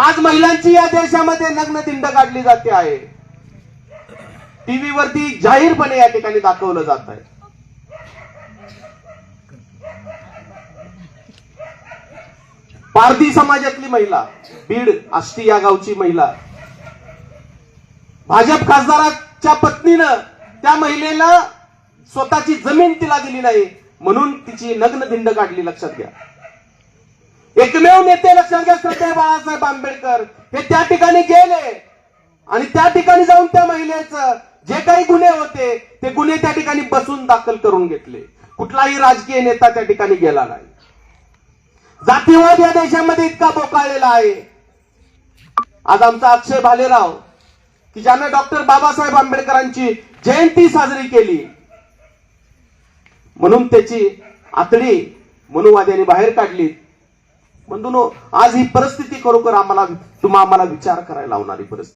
आज महिलांची या देशामध्ये नग्न दिंड काढली जाते आहे. टीव्हीवरती जाहीरपणे या ठिकाणी दाखवलं जात आहे. पारधी समाजातली महिला बीड आष्टी या गावची महिला. भाजप खासदाराच्या पत्नीनं त्या महिलेला स्वतःची जमीन तिला दिली नाही म्हणून तिची नग्न दिंड काढली लक्षात घ्या. एकमेव नेते लक्षात घ्या श्रद्धेय बाळासाहेब आंबेडकर. हे त्या ठिकाणी गेले. आणि त्या ठिकाणी जाऊन त्या महिलेचं जे काही गुन्हे होते ते गुन्हे त्या ठिकाणी बसून दाखल करून घेतले. कुठलाही राजकीय नेता त्या ठिकाणी गेला नाही. जातीवाद या देशामध्ये इतका बोकाळलेला आहे. आज आमचा अक्षय भालेराव की ज्यानं डॉक्टर बाबासाहेब आंबेडकरांची जयंती साजरी केली म्हणून त्याची आतडी मनुवाद्यांनी बाहेर काढली. म्हणून आज ही परिस्थिती खरोखर आम्हाला तुम्हा आम्हाला विचार करायला लावणारी परिस्थिती.